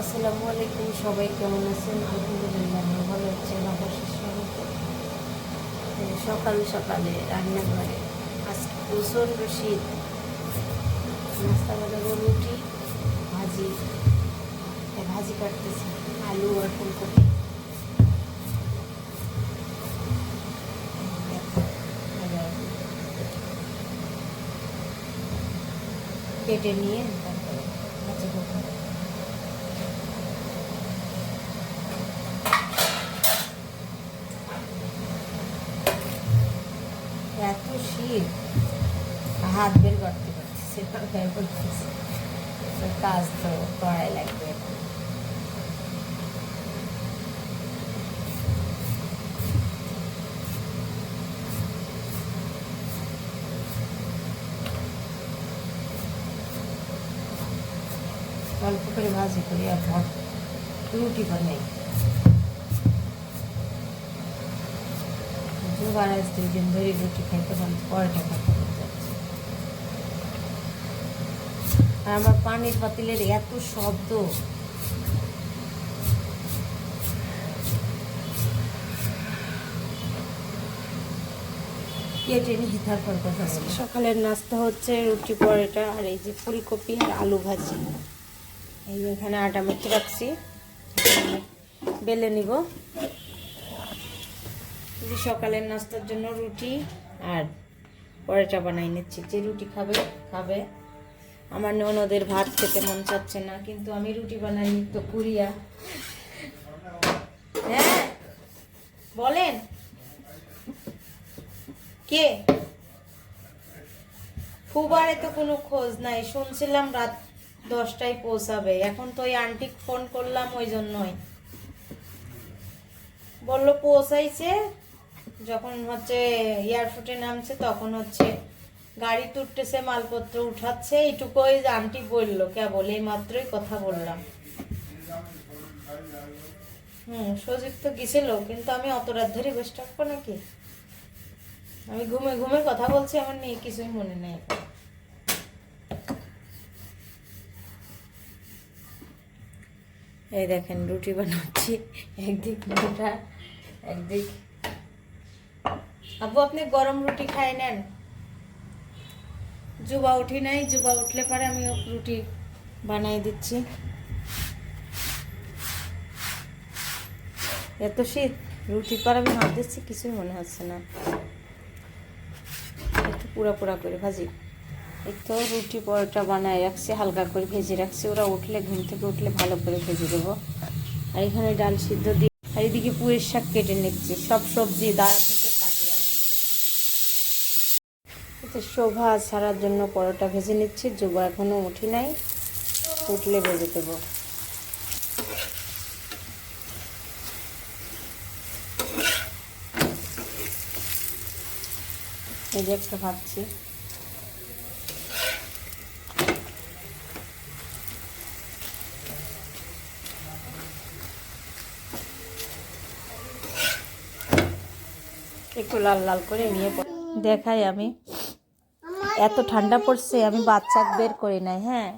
আসসালামু আলাইকুম, সবাই কেমন আছেন? আলহামদুলিল্লাহ ভালো আছি অবশেষ সকাল সকালে রান্নাঘরে আজকে প্রচণ্ড শীত নাস্তা বাজাবো রুটি, ভাজি। ভাজি কাটতেছি, আলু আর ফুলকপি। কেটে নিয়ে তারপরে ভাজি করব এত শীত হাত বের করতে পারছি বের করতেছি তো কাজ তো করাই লাগবে এখন। অল্প করে ভাজি করি আর ভর রুটি বানাই দুবার আজ দুই দিন ধরে রুটি খাইতে পারি পরোটা খাইতে আর আমার পানির পাতিলের এত শব্দ। কেটে নিয়ে সকালের নাস্তা হচ্ছে, রুটি পরোটা, আর এই যে ফুলকপি আর আলু ভাজি। এই এখানে আটা মেখে রাখছি। বেলে নিব। সকালের নাস্তার জন্য রুটি আর পরোটা বানাই নিচ্ছি। যে রুটি খাবে খাবে। আমার ননদের ভাত খেতে মন চাচ্ছে না, কিন্তু আমি রুটি বানাই তো কুরিয়া হ্যাঁ বলেন। কে? ফুবারে তো কোনো খোঁজ নাই, শুনছিলাম রাত দশটায় পৌঁছাবে, এখন তো ওই আন্টিক ফোন করলাম ওই জন্যই। বলল পৌঁছাইছে, যখন হচ্ছে এয়ারপোর্টে নামছে তখন হচ্ছে গাড়ি তুলতেছে মালপত্র উঠাচ্ছে, এইটুকুই আন্টি বলল, কেবল এই মাত্রই কথা বললাম। হুম, সুযোগ তো গেছিল, কিন্তু আমি অত রাত ধরে বসে থাকব নাকি? আমি ঘুমে ঘুমে কথা বলছি, আমার নিয়ে কিছুই মনে নেই। এই দেখেন, রুটি বানাচ্ছি, একদিক একদিক। আবু আপনি গরম রুটি খাই নেন। জুবা উঠি নাই, জুবা উঠলে পরে আমি রুটি বানাই দিচ্ছি। এত শীত, রুটি পর আমি হাত দিচ্ছি, কিছুই মনে হচ্ছে না। একটু পুরা পুরা করে ভাজি। একটু রুটি পরোটা বানায় রাখছি, হালকা করে ভেজে রাখছি। ওরা উঠলে, ঘুম থেকে উঠলে ভালো করে ভেজে দেবো। আর এখানে ডাল সিদ্ধ দিয়ে, আর এদিকে পুয়ের শাক কেটে নিচ্ছি। সব সবজি দাঁড়া থেকে কাটে আমি এতে শোভা ছাড়ার জন্য পরোটা ভেজে নিচ্ছি। যুবা এখনও উঠি নাই। উঠলে ভেজে দেবো। এই যে একটা ভাবছি একটু লাল লাল করে নিয়ে দেখাই আমি। এত ঠান্ডা পড়ছে আমি বাচ্চা বের করি নাই হ্যাঁ?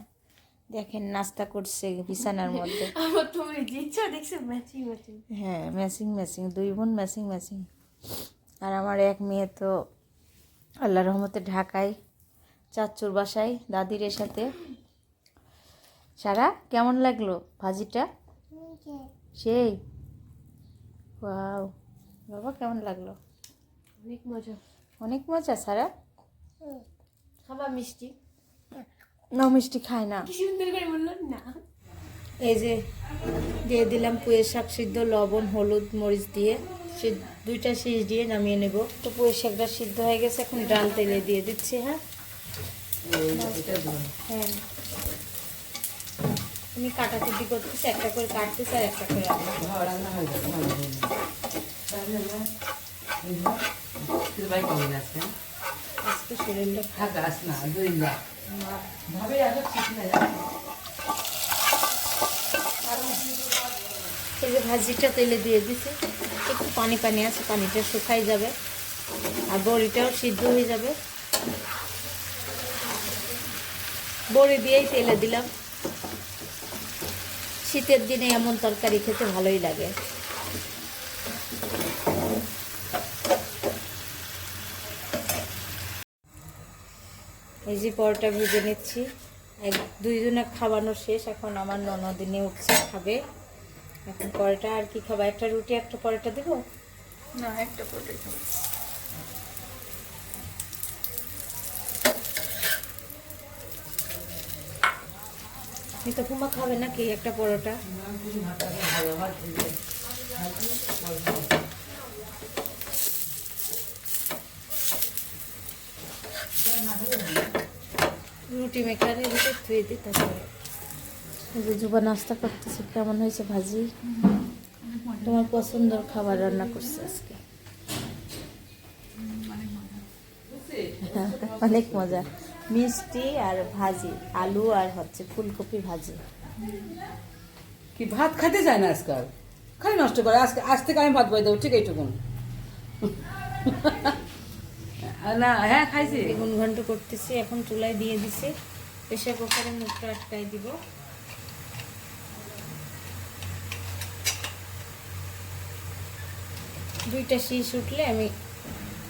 দেখেন নাস্তা করছে বিছানার মধ্যে। আমার তুমি দিচ্ছ দেখছ ম্যাচিং ম্যাচিং হ্যাঁ ম্যাচিং ম্যাচিং দুই বোন ম্যাচিং ম্যাচিং আর আমার এক মেয়ে তো আল্লাহ রহমতে ঢাকায় চাচুর বাসায় দাদির সাথে। সারা কেমন লাগল ভাজিটা? সেই। ওয়াও বাবা কেমন লাগল? অনেক মজা। অনেক মজা সারা? খাবার মিষ্টি। না মিষ্টি খায় না। কি সুন্দর করে বলল না? এই যে দিয়ে দিলাম পুয়ের শাক সিদ্ধ লবণ হলুদ মরিচ দিয়ে। সে দুইটা শীষ দিয়ে নামিয়ে নেব। তো পুয়ের শাকটা সিদ্ধ হয়ে গেছে এখন ডাল তেলে দিয়ে দিচ্ছি হ্যাঁ? হ্যাঁ। আমি কাটাকুটি করতেছি একটা করে কাটতেছি আর একটা করে রান্না আজকে শরীরটা খারাপ। এই যে ভাজিটা তেলে দিয়ে দিছি। একটু পানি পানি আছে, পানিটা শুকাই যাবে। আর বড়িটাও সিদ্ধ হয়ে যাবে। বড়ি দিয়েই তেলে দিলাম। শীতের দিনে এমন তরকারি খেতে ভালোই লাগে। এই যে পরোটা ভেজে নিচ্ছি। এক দুইজনে খাওয়ানো শেষ এখন আমার ননদিনে উঠছে খাবে। এখন পরোটা আর কি খাবা? একটা রুটি একটা পরোটা দেবো? না একটা পটে মিতা ফুমা খাবে নাকি একটা পরোটা? রুটি মেকারে রুটি ধুয়ে দিই, তারপরে যে যুবা নাস্তা করতেছে, কেমন হয়েছে ভাজি? তোমার পছন্দের খাবার রান্না করছে আজকে? অনেক মজা। মিষ্টি আর ভাজি, আলু আর হচ্ছে ফুলকপি ভাজি। কি ভাত খেতে চায় না আজকাল? খালি নষ্ট করে, আজকে আজ থেকে আমি ভাত বই দেবো, ঠিক এইটুকুন। না হ্যাঁ খাইছি। বেগুন ঘন্ট করতেছি, এখন চুলায় দিয়ে দিছি। প্রেশার কুকারে মুখটা আটকাই দিব। দুইটা শীষ উঠলে আমি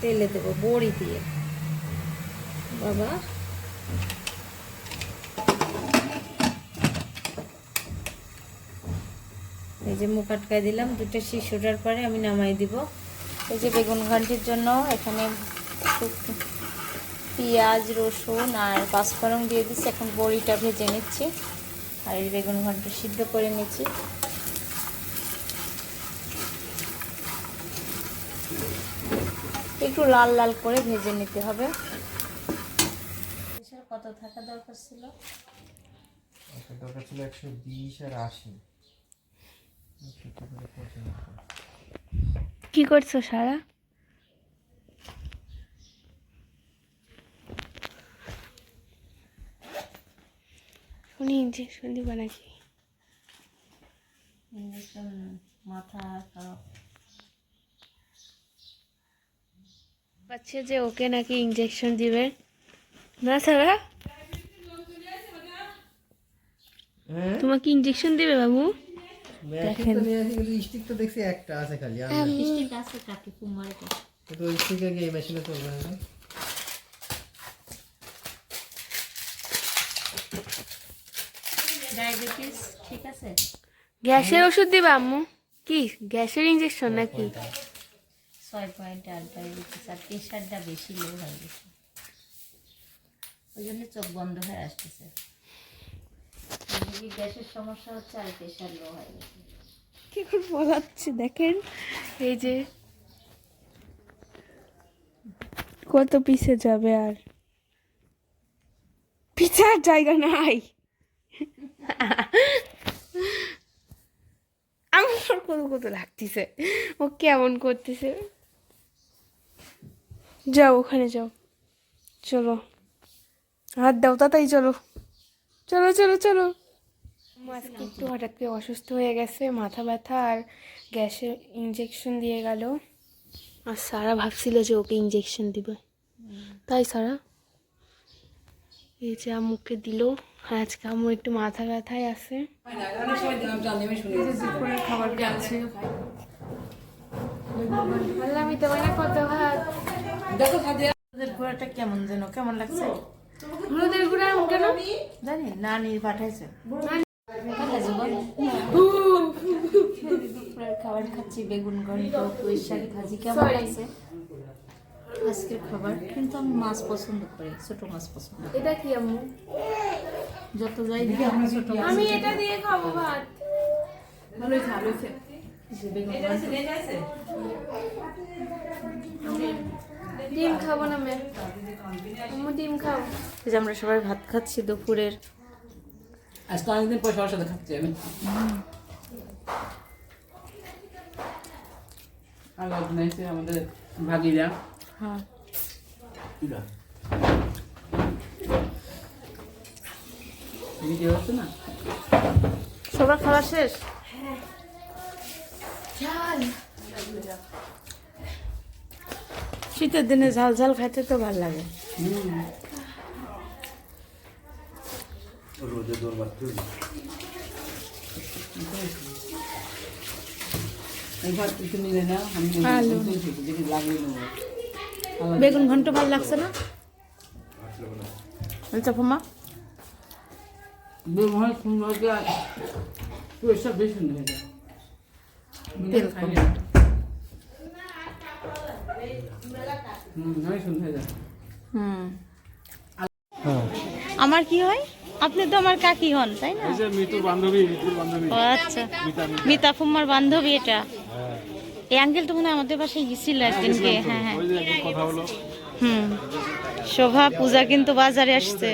তেলে দেবো, বড়ি দিয়ে। বাবা। এই যে মুখ আটকাই দিলাম দুটো শীষ ওঠার পরে আমি নামাই দিব। এই যে বেগুন ঘন্টির জন্য এখানে পেঁয়াজ রসুন আর পাঁচফোড়ন দিয়ে দিচ্ছি। এখন বড়িটা ভেজে নিচ্ছি আর এই বেগুন ঘন্ট সিদ্ধ করে নিচ্ছি। একটু লাল লাল করে ভেজে নিতে হবে। কত থাকা দরকার ছিল? দরকার ছিল একশো বিশ আর আশি। কি করছ সারা? উনি ইঞ্জেকশন দিবা নাকি? ইঞ্জেকশন মাথা পাচ্ছে যে ওকে নাকি ইঞ্জেকশন দিবে। না সারা? তোমাকে ইঞ্জেকশন দিবে বাবু? দেখেন। স্টিক তো দেখছি একটা আছে খালি কাছে কাকে কুমার স্টিকে গিয়ে মেশিনে চলবে না ডায়াবেটিস ঠিক আছে? গ্যাসের ওষুধ দিবা আম্মু। কি? গ্যাসের ইঞ্জেকশন নাকি? ছয় পয়েন্ট আট ডায়াবেটিস আর প্রেশারটা বেশি লো হয়ে গেছে। ওই জন্য চোখ বন্ধ হয়ে আসতেছে। গ্যাসের সমস্যা হচ্ছে আর প্রেশার লো হয়ে গেছে। কি করে বলাচ্ছে দেখেন। এই যে কত পিছে যাবে আর। পিছার জায়গা নাই। আমার কত কত লাগতেছে। ও কেমন করতেছে। যাও, ওখানে যাও। চলো। হাত দাও, তাড়াতাড়ি চলো। চলো চলো চলো। আজকে একটু হঠাৎ করে অসুস্থ হয়ে গেছে, মাথা ব্যথা আর গ্যাসের ইঞ্জেকশন দিয়ে গেল। আর সারা ভাবছিল যে ওকে ইঞ্জেকশন দিবে। তাই সারা? এই যে আম্মুকে দিল আজকে আম্মু একটু মাথা ব্যথায় আছে খাবার খাচ্ছে কেমন যেন কেমন লাগছে হলুদের গুঁড়া কেন জানি নানি পাঠাইছে ভালো খাবার খাচ্ছি বেগুন ঘন্ট পুঁই শাক ভাজি কেমন. লাগছে আজকের খাবার কিন্তু আমি মাছ পছন্দ করি ছোট মাছ পছন্দ এটা কি আম্মু? যত যাই দিই আমি ছোট মাছ আমি এটা দিয়ে খাব ভাত। ভালোই ভালো ডিম খাব না মে আম্মু ডিম খাও। আমরা সবাই ভাত খাচ্ছি দুপুরের। আজকে অনেকদিন পর সবার সাথে খাচ্ছি আমি। বানাইছে আমাদের ভাগিরা। হ্যাঁ। সবার খাওয়া শেষ? শীতের দিনে ঝাল ঝাল খাইতে তো ভালো লাগে। নিলে না আমি আলু। লাগিয়ে নেব। আলাদা। বেগুন ঘন্ট ভালো লাগছে না? বেগুন সুন্দর বেশি সুন্দর তেল খাই হয়ে আমার কি হয়? আপনি তো আমার কাকি হন তাই না? মিতুর বান্ধবী মিতুর বান্ধবী। আচ্ছা। মিতা ফুম্মার বান্ধবী এটা। এই আঙ্কেল তো মনে হয় আমাদের বাসায় গেছিল একদিনকে হ্যাঁ হ্যাঁ। হুম। শোভা পূজা কিন্তু বাজারে আসছে।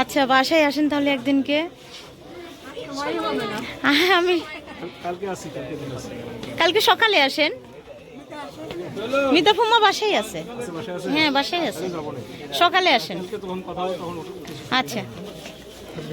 আচ্ছা বাসায় আসেন তাহলে একদিনকে আমি কালকে সকালে আসেন? মিতা ফুম্মা বাসায় আছে? হ্যাঁ বাসায় আছে। সকালে আসেন। আচ্ছা।